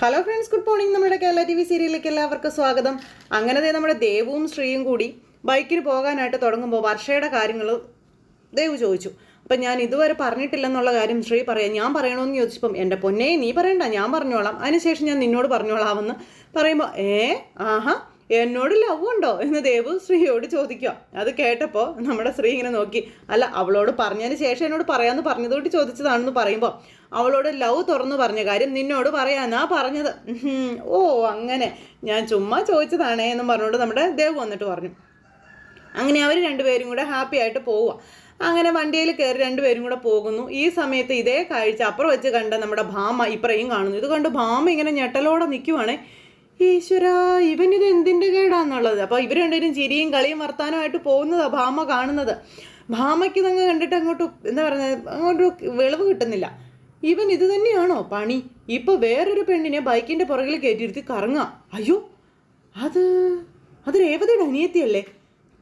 Hello friends good morning നമ്മുടെ Kerala T V സീരിയലിലേക്ക് എല്ലാവർക്കും സ്വാഗതം. അങ്ങനെ തന്നെ നമ്മുടെ ദേവും ശ്രീയും കൂടി ബൈക്കിന് പോകാനായിട്ട് തുടങ്ങുമ്പോൾ വർഷയുടെ കാര്യങ്ങൾ ദേവ് ചോദിച്ചു. അപ്പം ഞാൻ ഇതുവരെ പറഞ്ഞിട്ടില്ലെന്നുള്ള കാര്യം ശ്രീ പറയാം. ഞാൻ പറയണമെന്ന് ചോദിച്ചപ്പം എന്റെ പൊന്നേ നീ പറയണ്ട ഞാൻ പറഞ്ഞോളാം. അതിനുശേഷം ഞാൻ നിന്നോട് പറഞ്ഞോളാമെന്ന് പറയുമ്പോൾ ഏ ആഹാ എന്നോട് ലവ് ഉണ്ടോ? എന്ന് ദേവു ശ്രീയോട് ചോദിക്കുക. അത് കേട്ടപ്പോൾ നമ്മുടെ ശ്രീ ഇങ്ങനെ നോക്കി. അല്ല അവളോട് പറഞ്ഞതിന് ശേഷം എന്നോട് പറയാമെന്ന് പറഞ്ഞതുകൊണ്ട് ചോദിച്ചതാണെന്ന് പറയുമ്പോൾ അവളോട് ലവ് തുറന്നു പറഞ്ഞ കാര്യം നിന്നോട് പറയാനാ പറഞ്ഞത്. ഓ അങ്ങനെ. ഞാൻ ചുമ്മാ ചോദിച്ചതാണേ എന്നും പറഞ്ഞുകൊണ്ട് നമ്മുടെ ദേവ് വന്നിട്ട് പറഞ്ഞു. അങ്ങനെ അവർ രണ്ടുപേരും കൂടെ ഹാപ്പി ആയിട്ട് പോവുക അങ്ങനെ വണ്ടിയിൽ കയറി രണ്ടുപേരും കൂടെ പോകുന്നു. ഈ സമയത്ത് ഇതേ കാഴ്ച അപ്പുറം വെച്ച് കണ്ട നമ്മുടെ ഭാമ ഇപ്പറയും കാണുന്നു. ഇത് കണ്ട് ഭാമ ഇങ്ങനെ ഞെട്ടലോടെ നിൽക്കുവാണേ ഈശ്വര ഇവനിത് എന്തിന്റെ കേടാന്നുള്ളത്? അപ്പോൾ ഇവർ രണ്ടുപേരും ചിരിയും കളിയും വർത്താനമായിട്ട് പോകുന്നതാണ് ഭാമ കാണുന്നത്. ഭാമയ്ക്ക് നിങ്ങൾ കണ്ടിട്ട് അങ്ങോട്ട് എന്താ പറയുന്നത്? അങ്ങോട്ട് വെളിവ് കിട്ടുന്നില്ല. ഇവൻ ഇത് തന്നെയാണോ? പണി. ഇപ്പൊ വേറൊരു പെണ്ണിനെ ബൈക്കിന്റെ പുറകിൽ കയറ്റിയിരുത്തി കറങ്ങ. അയ്യോ അത് അത് രേവതിയുടെ അനിയത്തിയല്ലേ?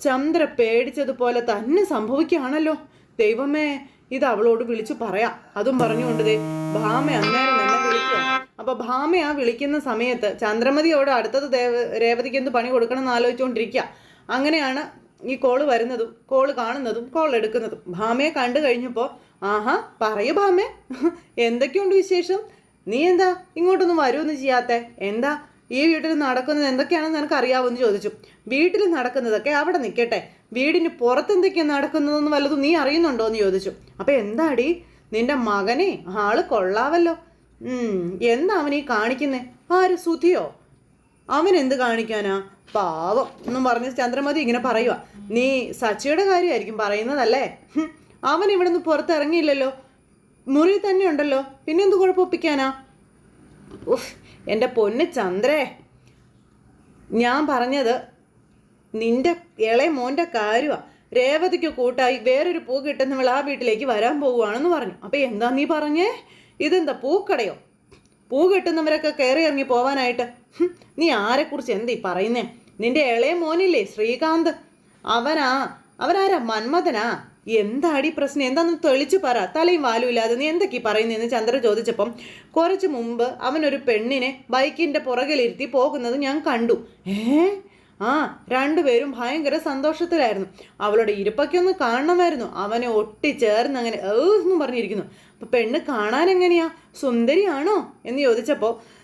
ചന്ദ്ര പേടിച്ചതുപോലെ തന്നെ സംഭവിക്കുകയാണല്ലോ. ദൈവമേ ഇത് അവളോട് വിളിച്ചു പറയാം. അതും പറഞ്ഞുകൊണ്ടതേ ഭാമ അന്നേരം തന്നെ വിളിക്കുക അപ്പൊ ഭാമ ആ വിളിക്കുന്ന സമയത്ത് ചന്ദ്രമതിയോട് അടുത്തത് ദേവ രേവതിക്ക് എന്ത് പണി കൊടുക്കണം എന്ന് ആലോചിച്ചുകൊണ്ടിരിക്കുക അങ്ങനെയാണ് ഈ കോൾ വരുന്നതും കോൾ കാണുന്നതും കോൾ എടുക്കുന്നതും. ഭാമയെ കണ്ടു കഴിഞ്ഞപ്പോൾ ആഹാ പറയൂ ഭാമേ. എന്തൊക്കെയുണ്ട് വിശേഷം? നീ എന്താ ഇങ്ങോട്ടൊന്നും വരുമൊന്നും ചെയ്യാത്തെ? എന്താ ഈ വീട്ടിൽ നടക്കുന്നത് എന്തൊക്കെയാണെന്ന് നിനക്ക് അറിയാവുമെന്ന് ചോദിച്ചു. വീട്ടിൽ നടക്കുന്നതൊക്കെ അവിടെ നിൽക്കട്ടെ. വീടിന് പുറത്ത് എന്തൊക്കെയാണ് നടക്കുന്നതെന്ന് വല്ലതും നീ അറിയുന്നുണ്ടോ എന്ന് ചോദിച്ചു. അപ്പൊ എന്താടി? നിന്റെ മകനെ ആൾ കൊള്ളാവല്ലോ. എന്താ അവനീ കാണിക്കുന്നേ? ആര് സുധിയോ? അവൻ എന്ത് കാണിക്കാനാ? പാവം. എന്നും പറഞ്ഞ് ചന്ദ്രമതി ഇങ്ങനെ പറയുക നീ സച്ചിയുടെ കാര്യമായിരിക്കും പറയുന്നതല്ലേ? അവൻ ഇവിടെ നിന്ന് പുറത്തിറങ്ങിയില്ലല്ലോ. മുറി തന്നെ ഉണ്ടല്ലോ. പിന്നെ എന്ത് കുഴപ്പമൊപ്പിക്കാനാ ഉഫ് എന്റെ പൊന്ന് ചന്ദ്രേ. ഞാൻ പറഞ്ഞത് നിന്റെ ഇളയ മോന്റെ കാര്യമാണ് രേവതിക്ക് കൂട്ടായി വേറൊരു പൂ കിട്ടുന്നവൾ ആ വീട്ടിലേക്ക് വരാൻ പോവുകയാണെന്ന് പറഞ്ഞു. അപ്പോൾ എന്താ നീ പറഞ്ഞേ? ഇതെന്താ പൂക്കടയോ? പൂ കിട്ടുന്നവരൊക്കെ കയറി ഇറങ്ങി പോവാനായിട്ട്. നീ ആരെക്കുറിച്ച് എന്തീ പറയുന്നേ? നിന്റെ ഇളയ മോനില്ലേ ശ്രീകാന്ത്? അവനാ അവനാരാ മന്മഥനാ? എന്താടി പ്രശ്നം? എന്താന്ന് തെളിച്ചു പറ. തലയും വാലും ഇല്ലാതെ നീ എന്തൊക്കെ പറയുന്നതെന്ന് ചന്ദ്ര ചോദിച്ചപ്പം കുറച്ച് മുമ്പ് അവനൊരു പെണ്ണിനെ ബൈക്കിന്റെ പുറകിലിരുത്തി പോകുന്നത് ഞാൻ കണ്ടു. ഏ? ആ രണ്ടുപേരും ഭയങ്കര സന്തോഷത്തിലായിരുന്നു. അവളുടെ ഇരിപ്പൊക്കെ ഒന്ന് കാണണമായിരുന്നു. അവനെ ഒട്ടിച്ചേർന്ന് അങ്ങനെ ഏ എന്നും പറഞ്ഞിരിക്കുന്നു. അപ്പൊ പെണ്ണ് കാണാൻ എങ്ങനെയാ? സുന്ദരിയാണോ? എന്ന് ചോദിച്ചപ്പോൾ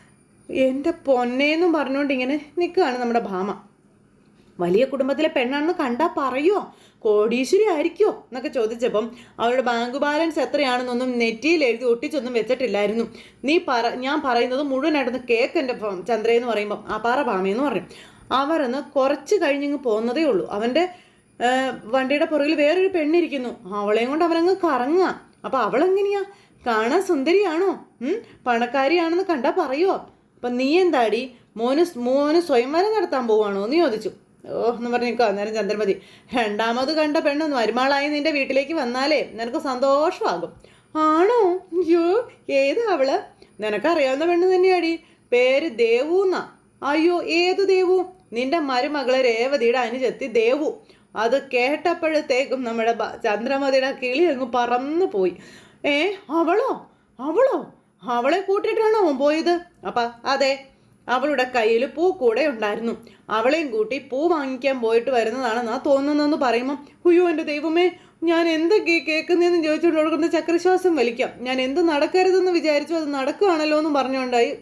എന്റെ പൊന്നേന്നും പറഞ്ഞുകൊണ്ട് ഇങ്ങനെ നിൽക്കുകയാണ് നമ്മുടെ ഭാമ. വലിയ കുടുംബത്തിലെ പെണ്ണാണെന്ന് കണ്ടാ പറയുമോ കോടീശ്വരി ആയിരിക്കുമോ എന്നൊക്കെ ചോദിച്ചപ്പം അവളുടെ ബാങ്ക് ബാലൻസ് എത്രയാണെന്നൊന്നും നെറ്റിയിൽ എഴുതി ഒട്ടിച്ചൊന്നും വെച്ചിട്ടില്ലായിരുന്നു. നീ പറ ഞാൻ പറയുന്നത് മുഴുവനായിട്ടൊന്ന് കേക്ക് എന്റെ ചന്ദ്രയെന്ന് പറയുമ്പം ആ പാറ പാമയെന്ന് പറയും. അവരൊന്ന് കുറച്ച് കഴിഞ്ഞിങ്ങ് പോകുന്നതേ ഉള്ളൂ. അവന്റെ വണ്ടിയുടെ പുറകിൽ വേറൊരു പെണ്ണിരിക്കുന്നു. അവളെയും കൊണ്ട് അവനങ്ങ് കറങ്ങുക അപ്പം അവളെങ്ങനെയാ? കാണാൻ സുന്ദരിയാണോ? പണക്കാരിയാണെന്ന് കണ്ടാൽ പറയുമോ അപ്പം നീ എന്താടി? മോന് മോന് സ്വയംവരം നടത്താൻ പോവാണോ എന്ന് ചോദിച്ചു. ഓ എന്ന് പറഞ്ഞേക്കോ അന്നേരം ചന്ദ്രമതി രണ്ടാമത് കണ്ട പെണ്ണൊന്ന് മരുമാളായി നിന്റെ വീട്ടിലേക്ക് വന്നാലേ നിനക്ക് സന്തോഷമാകും. ആണോ? അയ്യോ ഏതാ അവൾ? നിനക്കറിയാവുന്ന പെണ്ണ് തന്നെയാടി. പേര് ദേവു എന്നാ. അയ്യോ ഏത് ദേവു? നിന്റെ മരുമകളെ രേവതിയുടെ അനുജത്തി ദേവു. അത് കേട്ടപ്പോഴത്തേക്കും നമ്മുടെ ചന്ദ്രമതിയുടെ കിളി അങ്ങ് പറന്നു പോയി. ഏ അവളോ? അവളോ? അവളെ കൂട്ടിയിട്ടാണോ പോയത്? അപ്പ അതെ അവളുടെ കയ്യിൽ പൂ കൂടെ ഉണ്ടായിരുന്നു. അവളെയും കൂട്ടി പൂ വാങ്ങിക്കാൻ പോയിട്ട് വരുന്നതാണെന്നാ തോന്നുന്നതെന്ന് പറയുമ്പോൾ അയ്യോ എന്റെ ദൈവമേ ഞാൻ എന്തൊക്കെ കേൾക്കുന്നതെന്ന് ചോദിച്ചുകൊണ്ട് കൊടുക്കുന്ന ചക്രശ്വാസം വലിക്കാം? ഞാൻ എന്ത് നടക്കരുതെന്ന് വിചാരിച്ചു അത് നടക്കുകയാണല്ലോ എന്ന് പറഞ്ഞുകൊണ്ടായി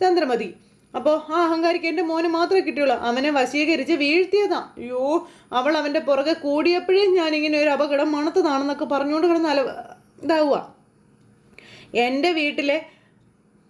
ചന്ദ്രമതി. അപ്പോൾ ആ അഹങ്കാരിക്ക് എന്റെ മോനെ മാത്രമേ കിട്ടിയുള്ളൂ. അവനെ വശീകരിച്ച് വീഴ്ത്തിയതാ. അയ്യോ അവൾ അവന്റെ പുറകെ കൂടിയപ്പോഴേ ഞാനിങ്ങനെ ഒരു അപകടം മണത്തതാണെന്നൊക്കെ പറഞ്ഞുകൊണ്ട് കിടന്ന് അല ഇതാവുക എന്റെ വീട്ടിലെ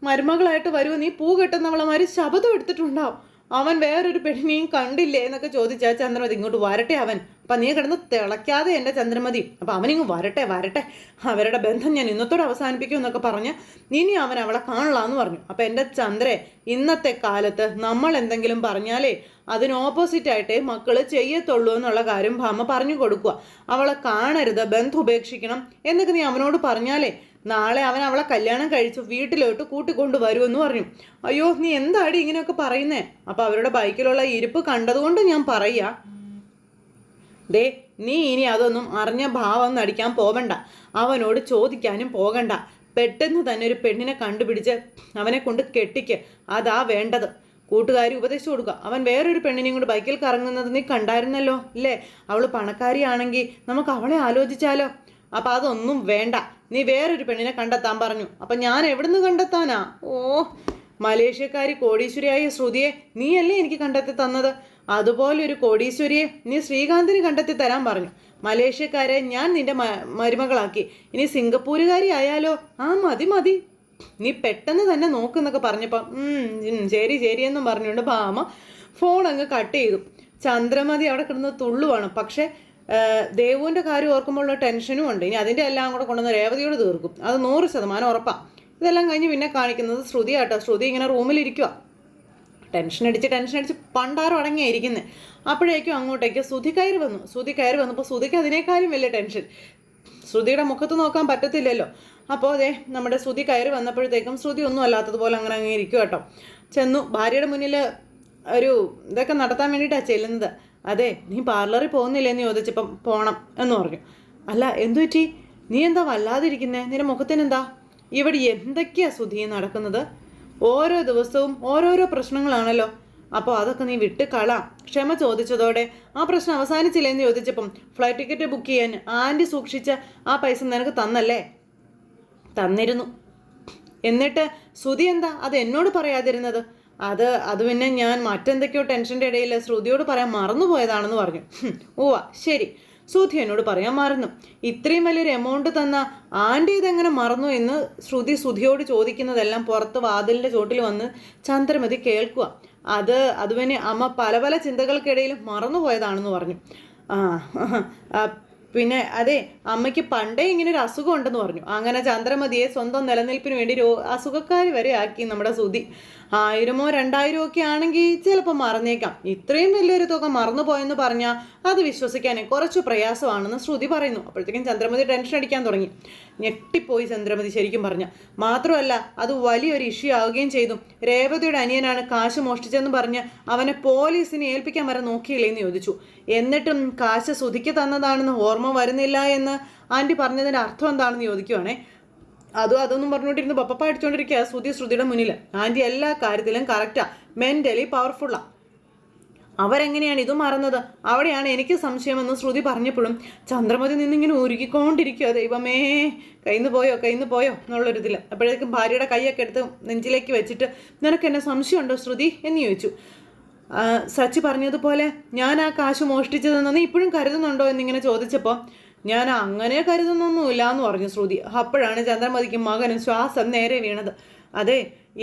മരുമകളായിട്ട് വരുമോ നീ പൂ കെട്ടുന്നവളമാര് ശബദം എടുത്തിട്ടുണ്ടാവും. അവൻ വേറൊരു പെണ്ണിനെയും കണ്ടില്ലേ എന്നൊക്കെ ചോദിച്ചാൽ ചന്ദ്രമതി ഇങ്ങോട്ട് വരട്ടെ അവൻ. അപ്പം നീ കിടന്ന് തിളയ്ക്കാതെ എന്റെ ചന്ദ്രമതി. അപ്പം അവനിങ്ങ് വരട്ടെ വരട്ടെ. അവരുടെ ബന്ധം ഞാൻ ഇന്നത്തോടെ അവസാനിപ്പിക്കും എന്നൊക്കെ പറഞ്ഞ് ഇനി അവൻ അവളെ കാണലാന്ന് പറഞ്ഞു. അപ്പം എന്റെ ചന്ദ്രെ ഇന്നത്തെ കാലത്ത് നമ്മൾ എന്തെങ്കിലും പറഞ്ഞാലേ അതിന് ഓപ്പോസിറ്റ് ആയിട്ടേ മക്കൾ ചെയ്യത്തുള്ളൂ എന്നുള്ള കാര്യം ഭാമ പറഞ്ഞു കൊടുക്കുക. അവളെ കാണരുത് ബന്ധം ഉപേക്ഷിക്കണം എന്നൊക്കെ നീ അവനോട് പറഞ്ഞാലേ നാളെ അവൻ അവളെ കല്യാണം കഴിച്ചു വീട്ടിലോട്ട് കൂട്ടിക്കൊണ്ട് വരുമെന്ന് പറഞ്ഞു. അയ്യോ നീ എന്താടി ഇങ്ങനെയൊക്കെ പറയുന്നേ? അപ്പൊ അവരുടെ ബൈക്കിലുള്ള ഇരിപ്പ് കണ്ടതുകൊണ്ട് ഞാൻ പറയാ ദേ നീ ഇനി അതൊന്നും അറിഞ്ഞ ഭാവം നടിക്കാൻ പോവണ്ട. അവനോട് ചോദിക്കാനും പോകണ്ട. പെട്ടെന്ന് തന്നെ ഒരു പെണ്ണിനെ കണ്ടുപിടിച്ച് അവനെ കൊണ്ട് കെട്ടിക്ക്. അതാ വേണ്ടത്. കൂട്ടുകാരി ഉപദേശിച്ചു കൊടുക്കുക. അവൻ വേറൊരു പെണ്ണിനെയും കൊണ്ട് ബൈക്കിൽ കറങ്ങുന്നത് നീ കണ്ടായിരുന്നല്ലോ ഇല്ലേ? അവൾ പണക്കാരിയാണെങ്കിൽ നമുക്ക് അവളെ ആലോചിച്ചാലോ? അപ്പൊ അതൊന്നും വേണ്ട. നീ വേറൊരു പെണ്ണിനെ കണ്ടെത്താൻ പറഞ്ഞു. അപ്പൊ ഞാൻ എവിടുന്ന് കണ്ടെത്താനാ? ഓ മലേഷ്യക്കാരി കോടീശ്വരിയായ ശ്രുതിയെ നീയല്ലേ എനിക്ക് കണ്ടെത്തി തന്നത്? അതുപോലെ ഒരു കോടീശ്വരിയെ നീ ശ്രീകാന്തിന് കണ്ടെത്തി തരാൻ പറഞ്ഞു. മലേഷ്യക്കാരെ ഞാൻ നിന്റെ മരുമകളാക്കി. ഇനി സിംഗപ്പൂരുകാരി ആയാലോ? ആ മതി മതി. നീ പെട്ടെന്ന് തന്നെ നോക്കുന്നൊക്കെ പറഞ്ഞപ്പം ശരി ശരി എന്നും പറഞ്ഞുകൊണ്ട് ഭാമ ഫോൺ അങ്ങ് കട്ട് ചെയ്തു. ചന്ദ്രമതി അവിടെ കിടന്ന് തുള്ളുവാണ്. പക്ഷേ ആ, ദേവുവിന്റെ കാര്യം ഓർക്കുമ്പോഴുള്ള ടെൻഷനും ഉണ്ട്. ഇനി അതിന്റെ എല്ലാം കൂടെ കൊണ്ടുവന്ന് രേവതിയോട് തീർക്കും. അത് നൂറ് ശതമാനം ഉറപ്പാണ് ഇതെല്ലാം കഴിഞ്ഞ് പിന്നെ കാണിക്കുന്നത് ശ്രുതി ആട്ടോ. ശ്രുതി ഇങ്ങനെ റൂമിലിരിക്കുക ടെൻഷൻ അടിച്ച് ടെൻഷൻ അടിച്ച് പണ്ടാരം അടങ്ങിയായിരിക്കുന്നത് അപ്പോഴേക്കും അങ്ങോട്ടേക്ക് ശ്രുതി കയറി വന്നു. ശ്രുതി കയറി വന്നപ്പോൾ ശ്രുതിക്ക് അതിനേക്കാളും വലിയ ടെൻഷൻ. ശ്രുതിയുടെ മുഖത്ത് നോക്കാൻ പറ്റത്തില്ലല്ലോ. അപ്പോൾ അതെ നമ്മുടെ ശ്രുതി കയറി വന്നപ്പോഴത്തേക്കും ശ്രുതി ഒന്നും അല്ലാത്തതുപോലെ അങ്ങനെ അങ്ങ് ഇരിക്കും കേട്ടോ ചെന്നു. ഭാര്യയുടെ മുന്നിൽ ഒരു ഇതൊക്കെ നടത്താൻ വേണ്ടിയിട്ടാണ് ചെല്ലുന്നത്. അതെ നീ പാർലറിൽ പോകുന്നില്ലേ എന്ന് ചോദിച്ചപ്പം പോണം എന്ന് പറഞ്ഞു. അല്ല എന്തു പറ്റി? നീ എന്താ വല്ലാതിരിക്കുന്നേ? നിന്റെ മുഖത്തിനെന്താ? ഇവിടെ എന്തൊക്കെയാ സുധി നടക്കുന്നത്? ഓരോ ദിവസവും ഓരോരോ പ്രശ്നങ്ങളാണല്ലോ. അപ്പോൾ അതൊക്കെ നീ വിട്ട് കള. ക്ഷമ ചോദിച്ചതോടെ ആ പ്രശ്നം അവസാനിച്ചില്ലേ എന്ന് ചോദിച്ചപ്പം ഫ്ലൈറ്റ് ടിക്കറ്റ് ബുക്ക് ചെയ്യാൻ ആന്റി സൂക്ഷിച്ച ആ പൈസ നിനക്ക് തന്നല്ലേ? തന്നിരുന്നു. എന്നിട്ട് സുധി എന്താ? അത് എന്നോട് പറയാതിരുന്നത്? അത് അത് പിന്നെ ഞാൻ മറ്റെന്തൊക്കെയോ ടെൻഷന്റെ ഇടയിൽ ശ്രുതിയോട് പറയാൻ മറന്നുപോയതാണെന്ന് പറഞ്ഞു. ഓവ ശരി. ശ്രുതി എന്നോട് പറയാൻ മറന്നു. ഇത്രയും വലിയൊരു എമൗണ്ട് തന്ന ആന്റി ഇതെങ്ങനെ മറന്നു എന്ന് ശ്രുതി ശ്രുതിയോട് ചോദിക്കുന്നതെല്ലാം പുറത്ത് വാതിലിന്റെ ചോട്ടിൽ വന്ന് ചന്ദ്രമതി കേൾക്കുക. അത് അത് പിന്നെ അമ്മ പല പല ചിന്തകൾക്കിടയിൽ മറന്നുപോയതാണെന്ന് പറഞ്ഞു. ആ, പിന്നെ അതെ അമ്മയ്ക്ക് പണ്ടേ ഇങ്ങനെ ഒരു അസുഖം ഉണ്ടെന്ന് പറഞ്ഞു. അങ്ങനെ ചന്ദ്രമതിയെ സ്വന്തം നിലനിൽപ്പിന് വേണ്ടി രോ അസുഖക്കാരി വരെ ആക്കി നമ്മുടെ സുതി ആയിരമോ രണ്ടായിരമോ ഒക്കെ ആണെങ്കിൽ ചിലപ്പോൾ മറന്നേക്കാം. ഇത്രയും വലിയൊരു തുക മറന്നു പോയെന്ന് പറഞ്ഞാൽ അത് വിശ്വസിക്കാൻ കുറച്ച് പ്രയാസമാണെന്ന് ശ്രുതി പറയുന്നു. അപ്പോഴത്തേക്കും ചന്ദ്രമതി ടെൻഷൻ അടിക്കാൻ തുടങ്ങി. ഞെട്ടിപ്പോയി ചന്ദ്രമതി ശരിക്കും പറഞ്ഞു. മാത്രമല്ല അത് വലിയൊരു ഇഷ്യൂ ആവുകയും ചെയ്തു. രേവതിയുടെ അനിയനാണ് കാശ് മോഷ്ടിച്ചെന്ന് പറഞ്ഞ് അവനെ പോലീസിനെ ഏൽപ്പിക്കാൻ വരെ നോക്കിയില്ലേ എന്ന് ചോദിച്ചു. എന്നിട്ടും കാശ് സുധിക്ക് തന്നതാണെന്ന് ഓർമ്മ വരുന്നില്ല എന്ന് ആന്റി പറഞ്ഞതിന്റെ അർത്ഥം എന്താണെന്ന് ചോദിക്കുവാണേ. അതും അതൊന്നും പറഞ്ഞുകൊണ്ടിരുന്ന് പപ്പ അടിച്ചുകൊണ്ടിരിക്കുക ശ്രുതി ശ്രുതിയുടെ മുന്നിൽ ആന്റി എല്ലാ കാര്യത്തിലും കറക്റ്റാ മെന്റലി പവർഫുള്ളാണ് അവരെങ്ങനെയാണ് ഇത് മറന്നത്? അവിടെയാണ് എനിക്ക് സംശയമെന്ന് ശ്രുതി പറഞ്ഞപ്പോഴും ചന്ദ്രമതി നിന്നിങ്ങനെ ഉരുകിക്കൊണ്ടിരിക്കുക ദൈവമേ കയ്യിന്ന് പോയോ കയ്യിന്ന് പോയോ എന്നുള്ളൊരിതിൽ അപ്പോഴേക്കും ഭാര്യയുടെ കൈയൊക്കെ എടുത്ത് നെഞ്ചിലേക്ക് വെച്ചിട്ട് നിനക്ക് എന്നെ സംശയമുണ്ടോ ശ്രുതി? എന്ന് ചോദിച്ചു. സച്ചി പറഞ്ഞതുപോലെ ഞാൻ ആ കാശ് മോഷ്ടിച്ചതെന്ന് നീ ഇപ്പോഴും കരുതുന്നുണ്ടോ എന്നിങ്ങനെ ചോദിച്ചപ്പോൾ ഞാൻ അങ്ങനെ കരുതുന്നൊന്നുമില്ല എന്ന് പറഞ്ഞു ശ്രുതി. അപ്പോഴാണ് ചന്ദ്രമതിക്ക് മകനും ശ്വാസം നേരെ വീണത്. അതെ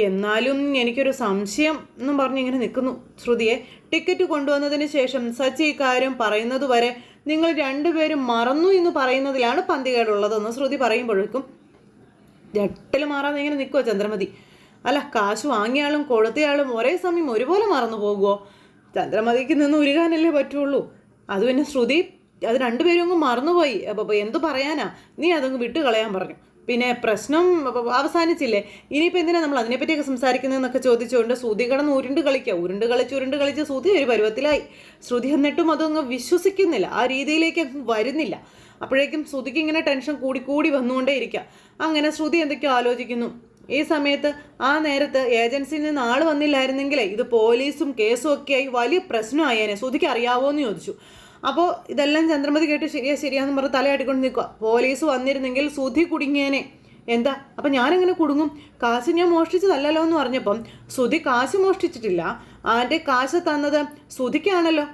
എന്നാലും എനിക്കൊരു സംശയം എന്നും പറഞ്ഞ് ഇങ്ങനെ നിൽക്കുന്നു. ശ്രുതിയെ ടിക്കറ്റ് കൊണ്ടുവന്നതിന് ശേഷം സച്ചി ഇക്കാര്യം പറയുന്നത് വരെ നിങ്ങൾ രണ്ടുപേരും മറന്നു എന്ന് പറയുന്നതിലാണ് പന്തികേടുള്ളതെന്ന് ശ്രുതി പറയുമ്പോഴേക്കും ഞെട്ടൽ മാറാതെ ഇങ്ങനെ നിൽക്കുമോ ചന്ദ്രമതി. അല്ല കാശ് വാങ്ങിയാളും കൊടുത്തയാളും ഒരേ സമയം ഒരുപോലെ മറന്നു പോകുമോ ചന്ദ്രമതിക്ക് നിന്ന് ഉരുകാനല്ലേ പറ്റുള്ളൂ. അത് പിന്നെ ശ്രുതി അത് രണ്ടുപേരും അങ്ങ് മറന്നുപോയി. അപ്പോൾ എന്തു പറയാനാ? നീ അതങ്ങ് വിട്ട് കളയാൻ പറഞ്ഞു. പിന്നെ പ്രശ്നം അവസാനിച്ചില്ലേ? ഇനിയിപ്പോൾ എന്തിനാ നമ്മൾ അതിനെപ്പറ്റിയൊക്കെ സംസാരിക്കുന്നതെന്നൊക്കെ ചോദിച്ചുകൊണ്ട് ശ്രുതി കിടന്ന് ഉരുണ്ട് കളിക്കുക. ഉരുണ്ട് കളിച്ച് ഉരുണ്ട് കളിച്ച് ശ്രുതി ഒരു പരുവത്തിലായി. ശ്രുതി എന്നിട്ടും അതങ്ങ് വിശ്വസിക്കുന്നില്ല. ആ രീതിയിലേക്ക് വരുന്നില്ല. അപ്പോഴേക്കും ശ്രുതിക്ക് ഇങ്ങനെ ടെൻഷൻ കൂടി കൂടി വന്നുകൊണ്ടേ ഇരിക്കുക അങ്ങനെ ശ്രുതി എന്തൊക്കെയോ ആലോചിക്കുന്നു. ഈ സമയത്ത് ആ നേരത്ത് ഏജൻസിയിൽ നിന്ന് ആൾ വന്നില്ലായിരുന്നെങ്കിലേ ഇത് പോലീസും കേസും ഒക്കെ ആയി വലിയ പ്രശ്നമായേനെ. ശ്രുതിക്ക് അറിയാവോ എന്ന് ചോദിച്ചു. അപ്പോൾ ഇതെല്ലാം ചന്ദ്രമതി കേട്ട് ശരിയാ ശരിയാന്ന് പറഞ്ഞ് തലയാട്ടിക്കൊണ്ട് നിൽക്കുക പോലീസ് വന്നിരുന്നെങ്കിൽ സുധി കുടുങ്ങിയേനെ. എന്താ? അപ്പം ഞാനെങ്ങനെ കുടുങ്ങും? കാശ് ഞാൻ മോഷ്ടിച്ചതല്ലല്ലോ എന്ന് പറഞ്ഞപ്പം സുധി കാശ് മോഷ്ടിച്ചിട്ടില്ല. ആന്റെ കാശ് തന്നത് സുധിക്കാണല്ലോ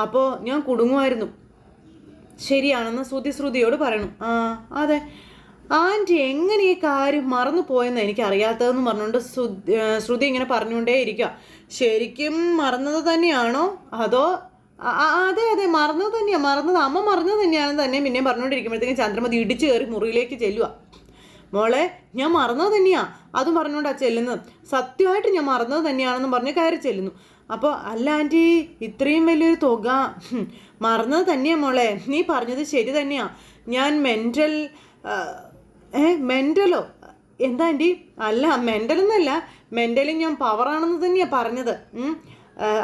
അപ്പോൾ ഞാൻ കുടുങ്ങുമായിരുന്നു. ശരിയാണെന്ന് ശ്രുതി ശ്രുതിയോട് പറയണം. ആ അതെ. ആന്റി എങ്ങനെ ഈ കാര്യം മറന്നു പോയെന്ന് എനിക്ക് അറിയാത്തതെന്ന് പറഞ്ഞുകൊണ്ട് ശ്രു- ശ്രുതി ഇങ്ങനെ പറഞ്ഞുകൊണ്ടേ ഇരിക്കുക ശരിക്കും മറന്നത് തന്നെയാണോ? അതോ അതെ അതെ മറന്നത് തന്നെയാണ് മറന്നത് അമ്മ മറന്നത് തന്നെയാണെന്ന് തന്നെ പിന്നെ പറഞ്ഞുകൊണ്ടിരിക്കുമ്പോഴത്തേക്കും ചന്ദ്രമതി ഇടിച്ചു കയറി മുറിയിലേക്ക് ചെല്ലുക മോളെ ഞാൻ മറന്നത് തന്നെയാ. അതും പറഞ്ഞുകൊണ്ടാ ചെല്ലുന്നത്. സത്യമായിട്ട് ഞാൻ മറന്നത് തന്നെയാണെന്ന് പറഞ്ഞ് കയറി ചെല്ലുന്നു. അപ്പോൾ അല്ല ആന്റി ഇത്രയും വലിയൊരു തുക. മറന്നത് തന്നെയാ മോളെ. നീ പറഞ്ഞത് ശരി തന്നെയാണ് ഞാൻ മെന്റൽ ഏ മെന്റലോ എന്താ ആന്റി അല്ല മെന്റലെന്നല്ല മെന്റലി ഞാൻ പവറാണെന്ന് തന്നെയാണ് പറഞ്ഞത്.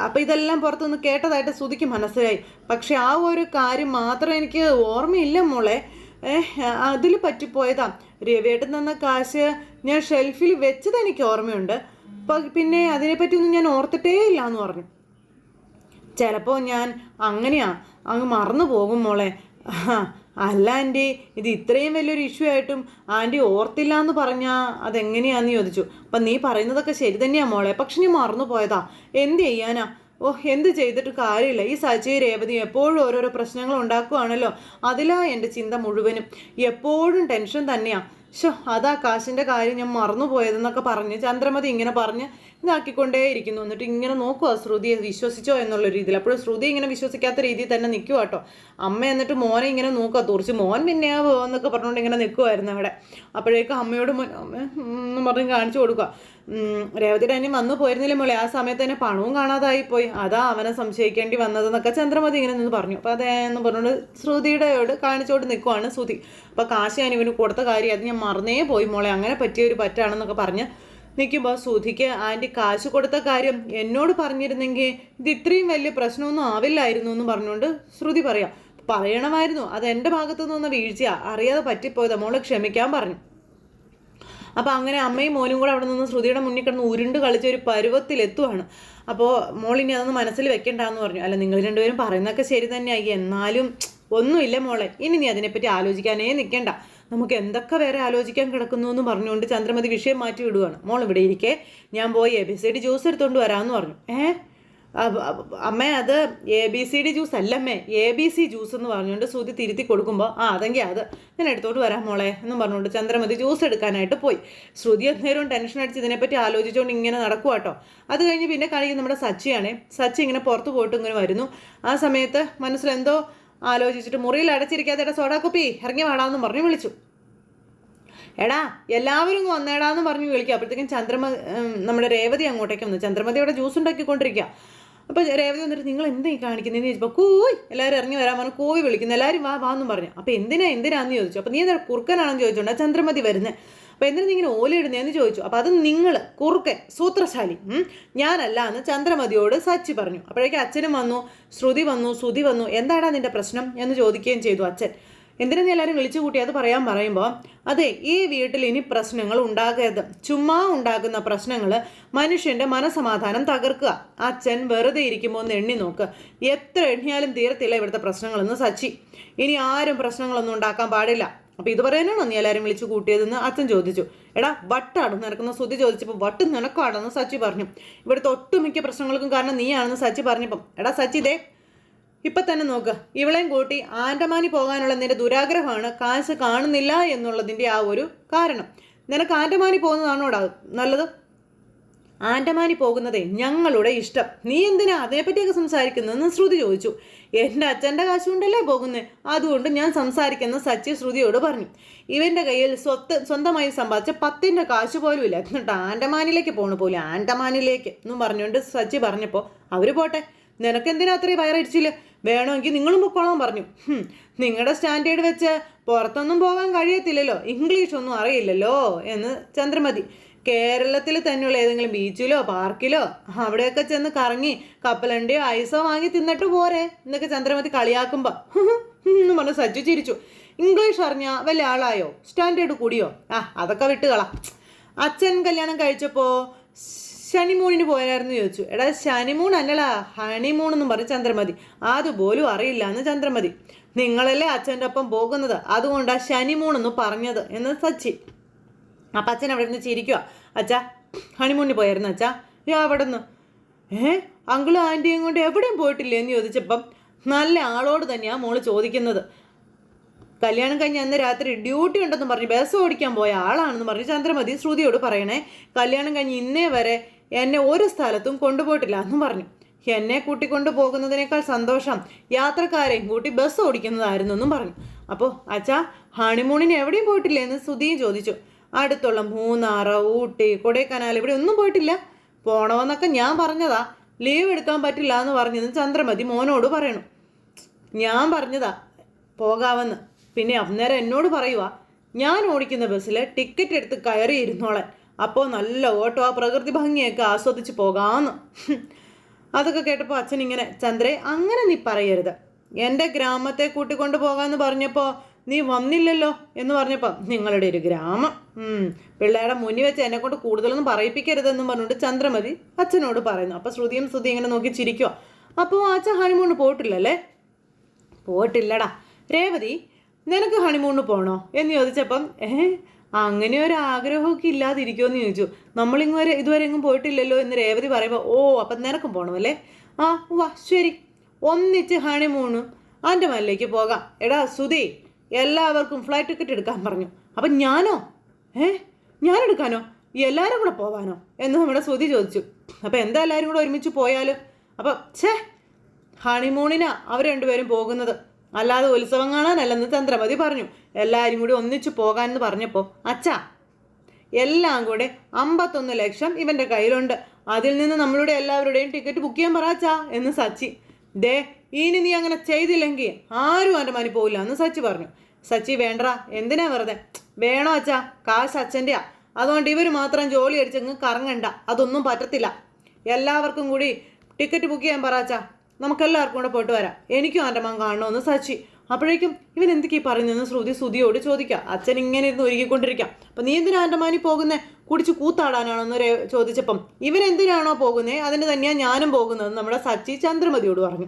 അപ്പോൾ ഇതെല്ലാം പുറത്തുനിന്ന് കേട്ടതായിട്ട് ശ്രുതിക്ക് മനസ്സിലായി. പക്ഷെ ആ ഒരു കാര്യം മാത്രം എനിക്ക് ഓർമ്മയില്ല മോളെ. ഏഹ് അതിൽ പറ്റിപ്പോയതാ. രവിയേട്ടൻ തന്ന കാശ് ഞാൻ ഷെൽഫിൽ വെച്ചത് എനിക്ക് ഓർമ്മയുണ്ട്. പിന്നെ അതിനെപ്പറ്റിയൊന്നും ഞാൻ ഓർത്തിട്ടേ ഇല്ല എന്ന് പറഞ്ഞു. ചിലപ്പോൾ ഞാൻ അങ്ങനെയാ അങ്ങ് മറന്നു പോകും മോളെ. അല്ല ആന്റി ഇത് ഇത്രയും വലിയൊരു ഇഷ്യൂ ആയിട്ടും ആന്റി ഓർത്തില്ല എന്ന് പറഞ്ഞാൽ അതെങ്ങനെയാന്ന് ചോദിച്ചു. അപ്പം നീ പറയുന്നതൊക്കെ ശരി തന്നെയാണ് മോളെ പക്ഷെ നീ മറന്നു പോയതാ. എന്ത് ചെയ്യാനാ? ഓ എന്ത് ചെയ്തിട്ട് കാര്യമില്ല. ഈ സജി രേവതി എപ്പോഴും ഓരോരോ പ്രശ്നങ്ങൾ ഉണ്ടാക്കുവാണല്ലോ. അതിലാ എന്റെ ചിന്ത മുഴുവനും. എപ്പോഴും ടെൻഷൻ തന്നെയാ. ഷോ അതാ കാശിന്റെ കാര്യം ഞാൻ മറന്നുപോയതെന്നൊക്കെ പറഞ്ഞ് ചന്ദ്രമതി ഇങ്ങനെ പറഞ്ഞ് ഇതാക്കിക്കൊണ്ടേ ഇരിക്കുന്നു. എന്നിട്ട് ഇങ്ങനെ നോക്കുക ശ്രുതിയെ വിശ്വസിച്ചോ എന്നുള്ള രീതിയിൽ. അപ്പോഴും ശ്രുതി ഇങ്ങനെ വിശ്വസിക്കാത്ത രീതിയിൽ തന്നെ നിൽക്കുക കേട്ടോ അമ്മ എന്നിട്ട് മോനെ ഇങ്ങനെ നോക്കുക തുറച്ച് മോൻ പിന്നെ ആ എന്നൊക്കെ പറഞ്ഞുകൊണ്ട് ഇങ്ങനെ നിൽക്കുമായിരുന്നു അവിടെ. അപ്പോഴേക്കും അമ്മയോട് എന്ന് പറഞ്ഞ് കാണിച്ചു കൊടുക്കുക രേവതി അനിയൻ വന്നു പോയിരുന്നില്ല മോളെ? ആ സമയത്ത് തന്നെ പണവും കാണാതായി പോയി. അതാ അവനെ സംശയിക്കേണ്ടി വന്നതെന്നൊക്കെ ചന്ദ്രമതി ഇങ്ങനെ നിന്ന് പറഞ്ഞു. അപ്പോൾ അതേന്ന് പറഞ്ഞുകൊണ്ട് ശ്രുതിയുടെയോട് കാണിച്ചുകൊണ്ട് നിൽക്കുവാണ് ശ്രുതി. അപ്പോൾ കാശ് ഞാൻ ഇവന് കൊടുത്ത കാര്യം അത് ഞാൻ മറന്നേ പോയി മോളെ. അങ്ങനെ പറ്റിയ ഒരു പറ്റാണെന്നൊക്കെ പറഞ്ഞ് നിൽക്കുമ്പോൾ സുധിക്ക് ആന്റി കാശ് കൊടുത്ത കാര്യം എന്നോട് പറഞ്ഞിരുന്നെങ്കിൽ ഇത് ഇത്രയും വലിയ പ്രശ്നമൊന്നും ആവില്ലായിരുന്നു എന്ന് പറഞ്ഞുകൊണ്ട് ശ്രുതി പറയാം പറയണമായിരുന്നു. അത് എന്റെ ഭാഗത്തു നിന്ന് വീഴ്ചയാ. അറിയാതെ പറ്റിപ്പോയത്. മോൾ ക്ഷമിക്കാൻ പറഞ്ഞു. അപ്പോൾ അങ്ങനെ അമ്മയും മോനും കൂടെ അവിടെ നിന്ന് ശ്രുതിയുടെ മുന്നിൽ കിടന്ന് ഉരുണ്ട് കളിച്ച ഒരു പരുവത്തിലെത്തുവാണ് അപ്പോൾ മോളിനി അതൊന്ന് മനസ്സിൽ വെക്കണ്ടെന്ന് പറഞ്ഞു. അല്ല നിങ്ങൾ രണ്ടുപേരും പറയുന്നതൊക്കെ ശരി തന്നെയായി എന്നാലും ഒന്നുമില്ല മോളെ. ഇനി നീ അതിനെപ്പറ്റി ആലോചിക്കാനേ നിൽക്കേണ്ട നമുക്ക് എന്തൊക്കെ വേറെ ആലോചിക്കാൻ കിടക്കുന്നു എന്ന് പറഞ്ഞുകൊണ്ട് ചന്ദ്രമതി വിഷയം മാറ്റി വിടുവാണ്. മോൾ ഇവിടെ ഇരിക്കേ. ഞാൻ പോയി A B C D juice എടുത്തുകൊണ്ട് വരാമെന്ന് പറഞ്ഞു. അപ്പ- അമ്മേ അത് A B C D juice അല്ലമ്മേ. A B C juice എന്ന് പറഞ്ഞുകൊണ്ട് ശ്രുതി തിരുത്തി കൊടുക്കുമ്പോൾ ആ അതെങ്കിൽ അത്. ഞാൻ എടുത്തോട്ട് വരാം മോളെ എന്ന് പറഞ്ഞുകൊണ്ട് ചന്ദ്രമതി ജ്യൂസ് എടുക്കാനായിട്ട് പോയി. ശ്രുതി അന്നേരവും ടെൻഷൻ അടിച്ച് ഇതിനെപ്പറ്റി ആലോചിച്ചുകൊണ്ട് ഇങ്ങനെ നടക്കുക കേട്ടോ അത് കഴിഞ്ഞ് പിന്നെ കളി നമ്മുടെ സച്ചിയാണേ. സച്ചി ഇങ്ങനെ പുറത്ത് പോയിട്ട് ഇങ്ങനെ വരുന്നു. ആ സമയത്ത് മനസ്സിലെന്തോ ആലോചിച്ചിട്ട് മുറിയിൽ അടച്ചിരിക്കാതെ സോഡാ കുപ്പി ഇറങ്ങി വേണമെന്നും പറഞ്ഞു വിളിച്ചു. എടാ എല്ലാവരും വന്നേടാന്ന് പറഞ്ഞ് വിളിക്കുക. അപ്പോഴത്തേക്കും ചന്ദ്രമ നമ്മുടെ രേവതി അങ്ങോട്ടേക്ക് വന്നു. ചന്ദ്രമതി അവിടെ ജ്യൂസ് ഉണ്ടാക്കിക്കൊണ്ടിരിക്കുക. അപ്പോൾ രേവതി വന്നിട്ട് നിങ്ങൾ എന്താ ഈ കാണിക്കുന്നതെന്ന് ചോദിച്ചപ്പോൾ കൂയ്! എല്ലാവരും ഇറങ്ങി വരാൻ പറഞ്ഞു. കോവി വിളിക്കുന്നു. എല്ലാവരും വാ വാ എന്നും പറഞ്ഞു. അപ്പോൾ എന്തിനാ എന്തിനാന്ന് ചോദിച്ചു. അപ്പോൾ നീ എന്താ കുറുക്കനാണെന്ന് ചോദിച്ചോണ്ട് ചന്ദ്രമതി വരുന്നത് അപ്പോൾ എന്തിനാ നീ ഇങ്ങനെ ഓലയിടുന്നതെന്ന് ചോദിച്ചു. അപ്പോൾ അത് നിങ്ങൾ കുറുക്കൻ സൂത്രശാലി ഞാനല്ല എന്ന് ചന്ദ്രമതിയോട് സച്ചി പറഞ്ഞു. അപ്പോഴേക്കും അച്ഛനും വന്നു ശ്രുതി വന്നു ശ്രുതി വന്നു. എന്താടാ നിന്റെ പ്രശ്നം എന്ന് ചോദിക്കുകയും ചെയ്തു അച്ഛൻ. എന്തിനാ നീ എല്ലാവരും വിളിച്ചു കൂട്ടി അത് പറയാൻ പറയുമ്പോൾ അതെ ഈ വീട്ടിൽ ഇനി പ്രശ്നങ്ങൾ ഉണ്ടാകരുത്. ചുമ്മാ ഉണ്ടാകുന്ന പ്രശ്നങ്ങൾ മനുഷ്യന്റെ മനസമാധാനം തകർക്കുക. അച്ഛൻ വെറുതെ ഇരിക്കുമ്പോൾ ഒന്ന് എണ്ണി നോക്ക്. എത്ര എണ്ണിയാലും തീരത്തില്ല ഇവിടുത്തെ പ്രശ്നങ്ങളെന്ന് സച്ചി. ഇനി ആരും പ്രശ്നങ്ങളൊന്നും ഉണ്ടാക്കാൻ പാടില്ല. അപ്പൊ ഇത് പറയാനാണോ നീ എല്ലാവരും വിളിച്ചു കൂട്ടിയതെന്ന്? അച്ഛൻ ചോദിച്ചു. എടാ വട്ടാണ് നിനക്കുന്ന സ്തുതി ചോദിച്ചപ്പോൾ വട്ട് നിനക്കാണെന്ന് സച്ചി പറഞ്ഞു. ഇവിടുത്തെ ഒട്ടുമിക്ക പ്രശ്നങ്ങൾക്കും കാരണം നീയാണെന്ന് സച്ചി പറഞ്ഞപ്പം. എടാ സച്ചി ദേ ഇപ്പൊ തന്നെ നോക്ക്. ഇവളെയും കൂട്ടി ആൻഡമാനി പോകാനുള്ള നിന്റെ ദുരാഗ്രഹമാണ് കാശ് കാണുന്നില്ല എന്നുള്ളതിന്റെ ആ ഒരു കാരണം. നിനക്ക് ആൻഡമാനി പോകുന്നതാണോടാ നല്ലത്? ആൻഡമാനി പോകുന്നതേ ഞങ്ങളുടെ ഇഷ്ടം. നീ എന്തിനാ അതേപ്പറ്റിയൊക്കെ സംസാരിക്കുന്നതെന്ന് ശ്രുതി ചോദിച്ചു. എന്റെ അച്ഛന്റെ കാശുകൊണ്ടല്ലേ പോകുന്നത് അതുകൊണ്ട് ഞാൻ സംസാരിക്കുന്ന സച്ചി ശ്രുതിയോട് പറഞ്ഞു. ഇവന്റെ കയ്യിൽ സ്വത്ത് സ്വന്തമായി സമ്പാദിച്ച പത്തിന്റെ കാശ് പോലും ഇല്ല എന്നിട്ട് ആൻഡമാനിലേക്ക് പോണു പോലും ആൻഡമാനിലേക്ക് എന്നും പറഞ്ഞുകൊണ്ട് സച്ചി പറഞ്ഞപ്പോൾ അവർ പോട്ടെ. നിനക്കെന്തിനാ അത്രയും വയറടിച്ചില്ല വേണമെങ്കിൽ നിങ്ങളും പൊക്കോളാൻ പറഞ്ഞു. നിങ്ങളുടെ സ്റ്റാൻഡേർഡ് വെച്ച് പുറത്തൊന്നും പോകാൻ കഴിയത്തില്ലല്ലോ. ഇംഗ്ലീഷ് ഒന്നും അറിയില്ലല്ലോ എന്ന് ചന്ദ്രമതി കേരളത്തിൽ തന്നെയുള്ള ഏതെങ്കിലും ബീച്ചിലോ പാർക്കിലോ അവിടെയൊക്കെ ചെന്ന് കറങ്ങി കപ്പലണ്ടിയോ ഐസോ വാങ്ങി തിന്നിട്ട് പോരെ. എന്നൊക്കെ ചന്ദ്രമതി കളിയാക്കുമ്പോൾ എന്ന് പറഞ്ഞ് സജ്ജു ചിരിച്ചു. ഇംഗ്ലീഷ് അറിഞ്ഞ വല്ല ആളായോ? സ്റ്റാൻഡേർഡ് കൂടിയോ? ആ അതൊക്കെ വിട്ടുകള. അച്ഛൻ കല്യാണം കഴിച്ചപ്പോ ശനിമൂണിന് പോയായിരുന്നു ചോദിച്ചു. എടാ ശനിമൂൺ അല്ലടാ ഹണിമൂൺ എന്നും പറഞ്ഞ് ചന്ദ്രമതി. അതുപോലും അറിയില്ല എന്ന് ചന്ദ്രമതി. നിങ്ങളല്ലേ അച്ഛന്റെ ഒപ്പം പോകുന്നത്? അതുകൊണ്ടാണ് ശനിമൂൺ എന്ന് പറഞ്ഞത് എന്ന് സച്ചി. അപ്പം അച്ഛൻ അവിടെ നിന്ന് ചിരിക്കുക അച്ഛാ ഹണിമൂണിന് പോയായിരുന്നു അച്ഛാ. ഏ അവിടെ നിന്ന് ഏ അങ്കിളും ആന്റിയും കൊണ്ട് എവിടെയും പോയിട്ടില്ലേ എന്ന് ചോദിച്ചപ്പം നല്ല ആളോട് തന്നെയാണ് മോൾ ചോദിക്കുന്നത്. കല്യാണം കഴിഞ്ഞ് അന്ന് രാത്രി ഡ്യൂട്ടി ഉണ്ടെന്ന് പറഞ്ഞ് ബസ് ഓടിക്കാൻ പോയ ആളാണെന്ന് പറഞ്ഞ് ചന്ദ്രമതി ശ്രുതിയോട് പറയണേ കല്യാണം കഴിഞ്ഞ് ഇന്നേ വരെ എന്നെ ഒരു സ്ഥലത്തും കൊണ്ടുപോയിട്ടില്ല എന്നും പറഞ്ഞു. എന്നെ കൂട്ടിക്കൊണ്ടു പോകുന്നതിനേക്കാൾ സന്തോഷം യാത്രക്കാരെയും കൂട്ടി ബസ് ഓടിക്കുന്നതായിരുന്നു എന്നും പറഞ്ഞു. അപ്പോൾ അച്ഛാ ഹണിമൂണിന് എവിടെയും പോയിട്ടില്ലേ? എന്ന് ശ്രുതിയും ചോദിച്ചു. അടുത്തുള്ള മൂന്നാറ് ഊട്ടി കൊടൈക്കനാൽ ഇവിടെ ഒന്നും പോയിട്ടില്ല. പോണമെന്നൊക്കെ ഞാൻ പറഞ്ഞതാ. ലീവ് എടുക്കാൻ പറ്റില്ല എന്ന് പറഞ്ഞത് ചന്ദ്രമതി മോനോട് പറയണു. ഞാൻ പറഞ്ഞതാ പോകാമെന്ന് പിന്നെ അന്നേരം എന്നോട് പറയുക ഞാൻ ഓടിക്കുന്ന ബസ്സിൽ ടിക്കറ്റ് എടുത്ത് കയറി ഇരുന്നോളാൻ. അപ്പോൾ നല്ല ഓട്ടോ ആ പ്രകൃതി ഭംഗിയൊക്കെ ആസ്വദിച്ച് പോകാമെന്ന് അതൊക്കെ കേട്ടപ്പോൾ അച്ഛൻ ഇങ്ങനെ ചന്ദ്രേ അങ്ങനെ നീ പറയരുത്. എന്റെ ഗ്രാമത്തെ കൂട്ടിക്കൊണ്ട് പോകാമെന്ന് പറഞ്ഞപ്പോൾ നീ വന്നില്ലല്ലോ എന്ന് പറഞ്ഞപ്പോൾ നിങ്ങളുടെ ഒരു ഗ്രാമം. പിള്ളേരുടെ മുന്നിൽ വെച്ച് എന്നെ കൊണ്ട് കൂടുതലൊന്നും പറയിപ്പിക്കരുതെന്നും പറഞ്ഞുകൊണ്ട് ചന്ദ്രമതി അച്ഛനോട് പറയുന്നു. അപ്പോൾ ശ്രുതിയും ശ്രുതി ഇങ്ങനെ നോക്കി ചിരിക്കുക അപ്പോൾ അച്ഛൻ ഹണിമൂണ് പോയിട്ടില്ലല്ലേ? പോയിട്ടില്ലടാ. രേവതി നിനക്ക് ഹണിമൂണ് പോകണോ എന്ന് ചോദിച്ചപ്പം ഏഹ് അങ്ങനെ ഒരു ആഗ്രഹമൊക്കെ ഇല്ലാതിരിക്കുമെന്ന് ചോദിച്ചു. നമ്മളിങ്ങുവരെ ഇതുവരെ എങ്ങും പോയിട്ടില്ലല്ലോ എന്ന് രേവതി പറയുമ്പോൾ ഓ അപ്പം നിനക്കും പോകണമല്ലേ ആ വാ ശരി. ഒന്നിച്ച് ഹണിമൂണും ആന്റെ മല്ലേക്ക് പോകാം. എടാ സുധി എല്ലാവർക്കും ഫ്ലൈറ്റ് ടിക്കറ്റ് എടുക്കാൻ പറഞ്ഞു. അപ്പം ഞാനോ? ഏ? ഞാനെടുക്കാനോ എല്ലാവരും കൂടെ പോവാനോ? എന്ന് നമ്മുടെ ശ്രുതി ചോദിച്ചു. അപ്പം എന്താ എല്ലാവരും കൂടെ ഒരുമിച്ച് പോയാലോ? അപ്പം ഛേ ഹണിമൂണിനാ അവർ രണ്ടുപേരും പോകുന്നത്. അല്ലാതെ ഉത്സവം കാണാനല്ലെന്ന് ചന്ദ്രമതി പറഞ്ഞു. എല്ലാവരും കൂടി ഒന്നിച്ചു പോകാമെന്ന് പറഞ്ഞപ്പോൾ അച്ഛാ എല്ലാം കൂടെ അമ്പത്തൊന്ന് ലക്ഷം ഇവന്റെ കയ്യിലുണ്ട്. അതിൽ നിന്ന് നമ്മളുടെ എല്ലാവരുടെയും ടിക്കറ്റ് ബുക്ക് ചെയ്യാൻ പറ എന്ന് സച്ചി ദേ ഇനി നീ അങ്ങനെ ചെയ്തില്ലെങ്കിൽ ആരും അവന്റെ മനി പോവില്ല എന്ന് സച്ചി പറഞ്ഞു. സച്ചി വേണ്ടാ എന്തിനാ വെറുതെ? വേണോ അച്ഛാ കാശ് അച്ഛന്റെയാ. അതുകൊണ്ട് ഇവർ മാത്രം ജോലി അടിച്ചങ്ങ് കറങ്ങണ്ട. അതൊന്നും പറ്റത്തില്ല. എല്ലാവർക്കും കൂടി ടിക്കറ്റ് ബുക്ക് ചെയ്യാൻ പറ അച്ഛാ. നമുക്കെല്ലാവർക്കും കൂടെ പോയിട്ട് വരാം. എനിക്കും എന്റെ മകൻ കാണണമെന്ന് സച്ചി അപ്പോഴേക്കും ഇവൻ എന്തൊക്കെയാ പറയുന്നതെന്ന് ശ്രുതി ശ്രുതിയോട് ചോദിക്കാം. അച്ഛൻ ഇങ്ങനെ ഇരുന്ന് ഒരുക്കിക്കൊണ്ടിരിക്കാം അപ്പം നീ എന്തിനാ ആൻഡമാനി മാനി പോകുന്നേ? കുടിച്ച് കൂത്താടാനാണോ രേ- ചോദിച്ചപ്പം ഇവൻ എന്തിനാണോ പോകുന്നേ? അതിന് തന്നെയാണ് ഞാനും പോകുന്നത് നമ്മുടെ സച്ചി ചന്ദ്രമതിയോട് പറഞ്ഞു.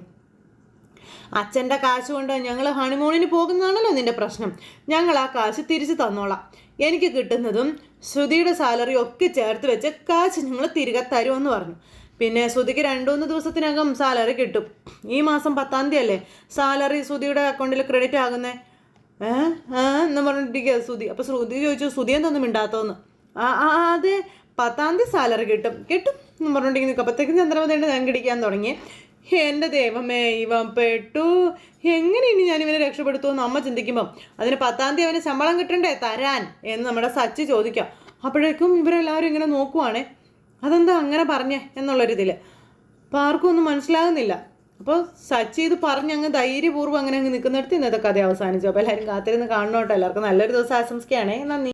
അച്ഛന്റെ കാശ് കൊണ്ട് ഞങ്ങൾ ഹണിമൂണിന് പോകുന്നതാണല്ലോ നിന്റെ പ്രശ്നം. ഞങ്ങൾ ആ കാശ് തിരിച്ചു തന്നോളാം. എനിക്ക് കിട്ടുന്നതും ശ്രുതിയുടെ സാലറി ഒക്കെ ചേർത്ത് വെച്ച് കാശ് ഞങ്ങൾ തിരികെ തരുമെന്ന് പറഞ്ഞു. പിന്നെ ശ്രുതിക്ക് രണ്ടുമൂന്ന് ദിവസത്തിനകം സാലറി കിട്ടും. ഈ മാസം പത്താം തീയതി അല്ലേ സാലറി ശ്രുതിയുടെ അക്കൗണ്ടിൽ ക്രെഡിറ്റ് ആകുന്നേ? ഏ? ആ എന്ന് പറഞ്ഞിട്ടിരിക്കുക ശ്രുതി. അപ്പോൾ ശ്രുതി ചോദിച്ചു ശ്രുതി എന്തൊന്നും മിണ്ടാത്തോന്ന്? ആ ആ അതെ. പത്താം തീയതി സാലറി കിട്ടും. കിട്ടും എന്ന് പറഞ്ഞിട്ടുണ്ടെങ്കിൽ നിൽക്കപ്പോഴത്തേക്കും ചന്ദ്രമതയുടെ ഞാൻ കിടിക്കാൻ തുടങ്ങി. എന്റെ ദൈവമേ ഇവൻ പെട്ടു. എങ്ങനെ ഇനി ഞാൻ ഇവനെ രക്ഷപ്പെടുത്തുമെന്ന് അമ്മ ചിന്തിക്കുമ്പം അതിന് പത്താം തീയതി അവന് ശമ്പളം കിട്ടണ്ടേ? തരാൻ. എന്ന് നമ്മുടെ സച്ചി ചോദിക്കാം. അപ്പോഴേക്കും ഇവരെല്ലാവരും ഇങ്ങനെ നോക്കുവാണേ. അതെന്താ അങ്ങനെ പറഞ്ഞേ എന്നുള്ളൊരിതിൽ അപ്പോൾ ആർക്കും ഒന്നും മനസ്സിലാകുന്നില്ല. അപ്പോൾ സച്ചി ഇത് പറഞ്ഞ് അങ്ങ് ധൈര്യപൂർവം അങ്ങനെ അങ്ങ് നിൽക്കുന്നിടത്ത് ഇന്നത്തെ കഥ അവസാനിച്ചു. അപ്പോൾ എല്ലാവരും കാത്തിരുന്ന് കാണണോട്ടോ. എല്ലാവർക്കും നല്ലൊരു ദിവസം ആശംസിക്കുകയാണേ. നന്ദി.